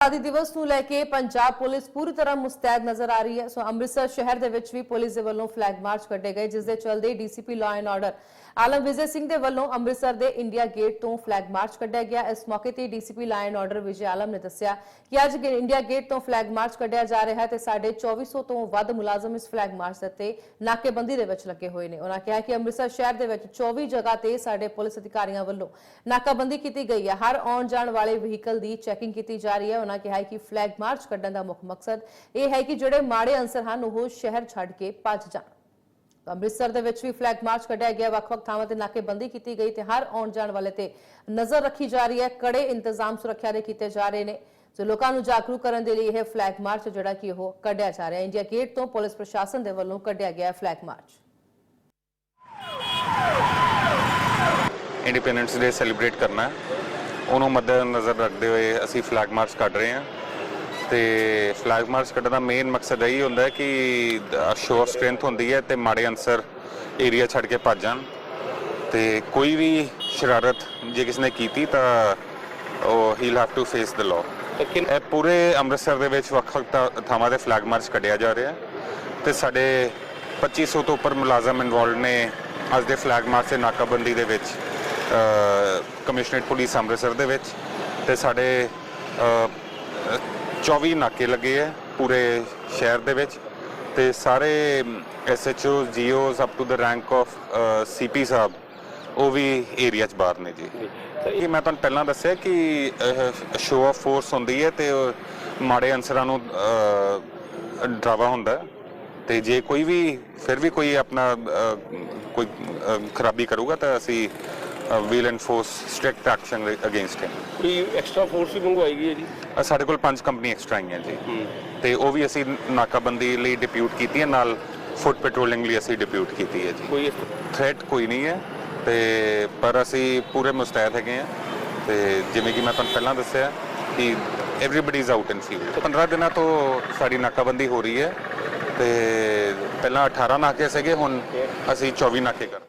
ਆਜ਼ਾਦੀ ਦਿਵਸ ਨੂੰ ਲੈ ਕੇ ਪੰਜਾਬ ਪੁਲਿਸ ਪੂਰੀ ਤਰ੍ਹਾਂ ਮੁਸਤੈਦ ਨਜ਼ਰ ਆ ਰਹੀ ਹੈ। ਸੋ ਅੰਮ੍ਰਿਤਸਰ ਸ਼ਹਿਰ ਦੇ ਵਿੱਚ ਵੀ ਪੁਲਿਸ ਦੇ ਵੱਲੋਂ ਫਲੈਗ ਮਾਰਚ ਕੱਢੇ ਗਏ, ਜਿਸ ਦੇ ਚਲਦੇ DCP law and order Alam Vijay Singh ਦੇ ਵੱਲੋਂ ਅੰਮ੍ਰਿਤਸਰ ਦੇ ਇੰਡੀਆ ਗੇਟ ਤੋਂ ਫਲੈਗ ਮਾਰਚ ਕੱਢਿਆ ਗਿਆ। ਇਸ ਮੌਕੇ ਤੇ DCP law and order Vijay Alam ਨੇ ਦੱਸਿਆ ਕਿ ਅੱਜ ਇੰਡੀਆ ਗੇਟ ਤੋਂ ਫਲੈਗ ਮਾਰਚ ਕੱਢਿਆ ਜਾ ਰਿਹਾ ਹੈ ਤੇ ਸਾਡੇ 2400 ਤੋਂ ਵੱਧ ਮੁਲਾਜ਼ਮ ਇਸ ਫਲੈਗ ਮਾਰਚ ਤੇ ਨਾਕੇਬੰਦੀ ਦੇ ਵਿੱਚ ਲੱਗੇ ਹੋਏ ਨੇ। ਉਹਨਾਂ ਕਿਹਾ ਕਿ ਅੰਮ੍ਰਿਤਸਰ ਸ਼ਹਿਰ ਦੇ ਵਿੱਚ 24 ਜਗ੍ਹਾ ਤੇ ਸਾਡੇ ਪੁਲਿਸ ਅਧਿਕਾਰੀਆਂ ਵੱਲੋਂ ਨਾਕਾਬੰਦੀ ਕੀਤੀ ਗਈ ਹੈ। ਹਰ ਆਉਣ ਜਾਣ ਵਾਲੇ ਵਹੀਕਲ ਦੀ ਚੈਕਿੰਗ ਕੀਤੀ ਜਾ ਰਹੀ ਹੈ। ਉਹਨਾਂ ਕਿਹਾ ਕਿ ਫਲੈਗ ਮਾਰਚ ਕੱਢਣ ਦਾ ਮੁੱਖ ਮਕਸਦ ਇਹ ਹੈ ਕਿ ਜਿਹੜੇ ਮਾੜੇ ਅੰਸਰ ਹਨ, ਉਹ ਸ਼ਹਿਰ ਛੱਡ ਕੇ ਭੱਜ ਜਾਣ। ਅੰਮ੍ਰਿਤਸਰ ਦੇ ਵਿੱਚ ਵੀ ਫਲੈਗ ਮਾਰਚ ਕੱਢਿਆ ਗਿਆ। ਵੱਖ-ਵੱਖ ਥਾਵਾਂ ਤੇ ਨਾਕੇਬੰਦੀ ਕੀਤੀ ਗਈ ਤੇ ਹਰ ਆਉਣ ਜਾਣ ਵਾਲੇ ਤੇ ਨਜ਼ਰ ਰੱਖੀ ਜਾ ਰਹੀ ਹੈ। ਕੜੇ ਇੰਤਜ਼ਾਮ ਸੁਰੱਖਿਆ ਦੇ ਕੀਤੇ ਜਾ ਰਹੇ ਨੇ। ਸੋ ਲੋਕਾਂ ਨੂੰ ਜਾਗਰੂਕ ਕਰਨ ਦੇ ਲਈ ਇਹ ਫਲੈਗ ਮਾਰਚ ਜਿਹੜਾ ਕਿ ਉਹ ਕੱਢਿਆ ਜਾ ਰਿਹਾ। ਹੈ ਇੰਡੀਆ ਗੇਟ ਤੋਂ ਪੁਲਿਸ ਪ੍ਰਸ਼ਾਸਨ ਦੇ ਵੱਲੋਂ ਕੱਢਿਆ ਗਿਆ flag march. Independence Day celebrate ਕਰਨਾ ਹੈ। ਉਹਨੂੰ ਮੱਦੇਨਜ਼ਰ ਰੱਖਦੇ ਹੋਏ ਅਸੀਂ ਫਲੈਗ ਮਾਰਚ ਕੱਢ ਰਹੇ ਹਾਂ। ਤੇ ਫਲੈਗ ਮਾਰਚ ਕੱਢਣ ਦਾ ਮੇਨ ਮਕਸਦ ਇਹੀ ਹੁੰਦਾ ਹੈ ਕਿ ਆਫ ਸਟਰੈਂਥ ਹੁੰਦੀ ਹੈ ਤੇ ਮਾੜੇ ਅਨਸਰ ਏਰੀਆ ਛੱਡ ਕੇ ਭੱਜ ਜਾਣ। ਤੇ ਕੋਈ ਵੀ ਸ਼ਰਾਰਤ ਜੇ ਕਿਸ ਨੇ ਕੀਤੀ ਤਾਂ ਉਹ ਹੀ have to face the law ਇਹ ਪੂਰੇ ਅੰਮ੍ਰਿਤਸਰ ਦੇ ਵਿੱਚ ਵੱਖ-ਵੱਖ ਥਾਵਾਂ ਤੇ ਫਲੈਗ ਮਾਰਚ ਕੱਢਿਆ ਜਾ ਰਿਹਾ। ਤੇ ਸਾਡੇ 2500 ਤੋਂ ਉੱਪਰ ਮੁਲਾਜ਼ਮ ਇਨਵੋਲਡ ਨੇ ਅੱਜ ਦੇ ਫਲੈਗ ਮਾਰਚ ਤੇ ਨਾਕਾਬੰਦੀ ਦੇ ਵਿੱਚ। ਕਮਿਸ਼ਨਰੇਟ ਪੁਲਿਸ ਅੰਮ੍ਰਿਤਸਰ ਦੇ ਵਿੱਚ ਤੇ ਸਾਡੇ ਅ, ਅ, 24 ਨਾਕੇ ਲੱਗੇ ਹੈ ਪੂਰੇ ਸ਼ਹਿਰ ਦੇ ਵਿੱਚ ਤੇ ਸਾਰੇ SHO GOs up to the rank of CP ਸਾਹਿਬ ਉਹ ਵੀ ਏਰੀਆ 'ਚ ਬਾਹਰ ਨੇ ਜੀ। ਇਹ ਮੈਂ ਤੁਹਾਨੂੰ ਪਹਿਲਾਂ ਦੱਸਿਆ ਕਿ ਸ਼ੋਅ ਆਫ ਫੋਰਸ ਹੁੰਦੀ ਹੈ ਤੇ ਮਾੜੇ ਅਨਸਰਾਂ ਨੂੰ ਡਰਾਵਾ ਹੁੰਦਾ ਤੇ ਜੇ ਕੋਈ ਵੀ ਫਿਰ ਵੀ ਕੋਈ ਆਪਣਾ ਕੋਈ ਖਰਾਬੀ ਕਰੂਗਾ ਤਾਂ ਅਸੀਂ we'll enforce strict action against him ਕੋਈ ਐਕਸਟਰਾ ਫੋਰਸ ਵੀ ਮੰਗਵਾਈ ਗਈ ਹੈ ਜੀ ਸਾਡੇ ਕੋਲ ਪੰਜ ਕੰਪਨੀ ਐਕਸਟਰਾ ਆਈਆਂ ਜੀ। ਤੇ ਉਹ ਵੀ ਅਸੀਂ ਨਾਕਾਬੰਦੀ ਲਈ ਡਿਪਿਊਟ ਕੀਤੀ ਹੈ ਨਾਲ ਫੁੱਟ ਪੈਟਰੋਲਿੰਗ ਲਈ ਅਸੀਂ ਡਿਪਿਊਟ ਕੀਤੀ ਹੈ ਜੀ। ਕੋਈ ਇਸ- ਥ੍ਰੈਟ ਕੋਈ ਨਹੀਂ ਹੈ ਤੇ ਪਰ ਅਸੀਂ ਪੂਰੇ ਮੁਸਤੈਦ ਹੈਗੇ ਆ ਤੇ ਜਿਵੇਂ ਕਿ ਮੈਂ ਤੁਹਾਨੂੰ ਪਹਿਲਾਂ ਦੱਸਿਆ ਕਿ everybody is out in field 15 ਦਿਨਾਂ ਤੋਂ ਸਾਡੀ ਨਾਕਾਬੰਦੀ ਹੋ ਰਹੀ ਹੈ ਤੇ ਪਹਿਲਾਂ 18 ਨਾਕੇ ਸੀਗੇ ਹੁਣ ਅਸੀਂ 24 ਨਾਕੇ ਕਰ